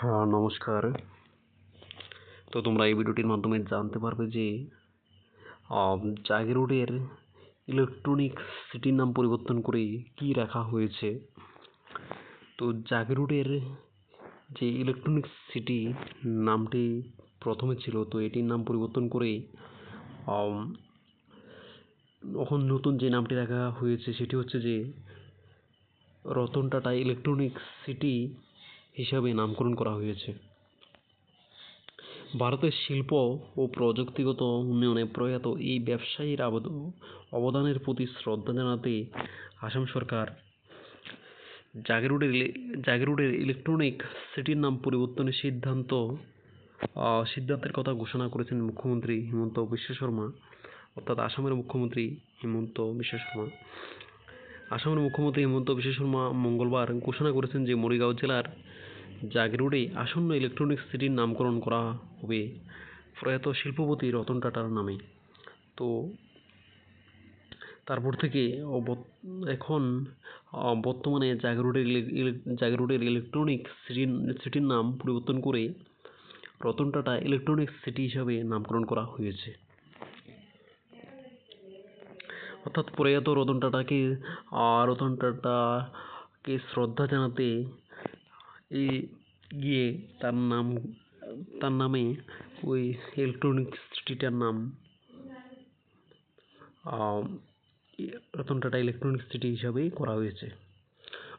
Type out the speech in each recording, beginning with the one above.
হ্যাঁ নমস্কার। তো তোমরা এই ভিডিওটির মাধ্যমে জানতে পারবে যে জাগি রোডের ইলেকট্রনিক সিটির নাম পরিবর্তন করে কি রাখা হয়েছে। তো জাগি রোডের যে ইলেকট্রনিক সিটি নামটি প্রথমে ছিল, তো এটির নাম পরিবর্তন করে এখন নতুন যে নামটি রাখা হয়েছে, সেটি হচ্ছে যে রতন টাটা ইলেকট্রনিক সিটি হিসাবে নামকরণ করা হয়েছে। ভারতের শিল্প ও প্রযুক্তিগত উন্নয়নে প্রয়াত এই ব্যবসায়ীর অবদানের প্রতি শ্রদ্ধা জানাতে আসাম সরকার জাগিরোডের জাগিরোডের ইলেকট্রনিক সিটির নাম পরিবর্তনের সিদ্ধান্ত সিদ্ধান্তের কথা ঘোষণা করেছেন মুখ্যমন্ত্রী হিমন্ত বিশ্ব শর্মা, অর্থাৎ আসামের মুখ্যমন্ত্রী হিমন্ত বিশ্ব শর্মা। আসামের মুখ্যমন্ত্রী হিমন্ত বিশ্ব শর্মা মঙ্গলবার ঘোষণা করেছেন যে মরিগাঁও জেলার জাগিরোডে আসন্ন ইলেকট্রনিক সিটির নামকরণ করা হবে প্রয়াত শিল্পপতি রতন টাটার নামে। তো তারপর থেকে এখন বর্তমানে জাগিরোডের জাগিরোডের ইলেকট্রনিক সিটির সিটির নাম পরিবর্তন করে রতন টাটা ইলেকট্রনিক সিটি হিসাবে নামকরণ করা হয়েছে। অর্থাৎ প্রয়াত রতন টাটাকে রতন টাটাকে শ্রদ্ধা জানাতে এই গিয়ে তার নাম, তার নামে ওই ইলেকট্রনিক সিটিটার নাম রতন টাটা ইলেকট্রনিক সিটি হিসাবেই করা হয়েছে।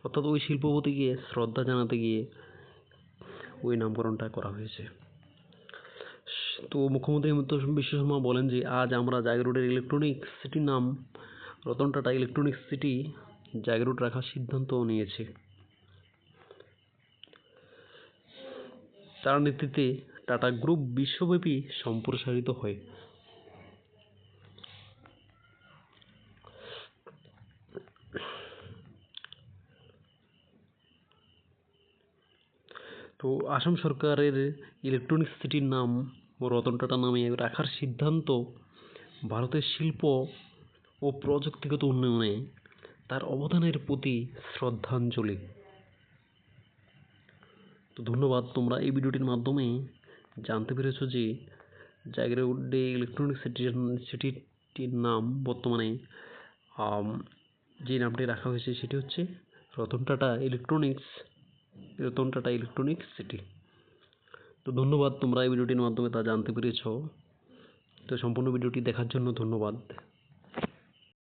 অর্থাৎ ওই শিল্পপতিকে শ্রদ্ধা জানাতে গিয়ে ওই নামকরণটা করা হয়েছে। তো মুখ্যমন্ত্রী হিমন্ত বিশ্ব শর্মা বলেন যে, আজ আমরা জাগরোডের ইলেকট্রনিক সিটির নাম রতন টাটা ইলেকট্রনিক সিটি জাগরোড রাখার সিদ্ধান্ত নিয়েছে। তার নেতৃত্বে টাটা গ্রুপ বিশ্বব্যাপী সম্প্রসারিত হয়। তো আসাম সরকারের ইলেকট্রনিক সিটির নাম রতন টাটা নামে রাখার সিদ্ধান্ত ভারতের শিল্প ও প্রযুক্তিগত উন্নয়নে তার অবদানের প্রতি শ্রদ্ধাঞ্জলি। তো ধন্যবাদ, তোমরা এই ভিডিওটির মাধ্যমে জানতে পেরেছ যে জাগিরোডে ইলেকট্রনিক সিটির সিটিটির নাম বর্তমানে যে নামটি রাখা হয়েছে সেটি হচ্ছে Ratan Tata electronics Ratan Tata electronics city তো ধন্যবাদ, তোমরা এই ভিডিওটির মাধ্যমে তা জানতে পেরেছ। তো সম্পূর্ণ ভিডিওটি দেখার জন্য ধন্যবাদ।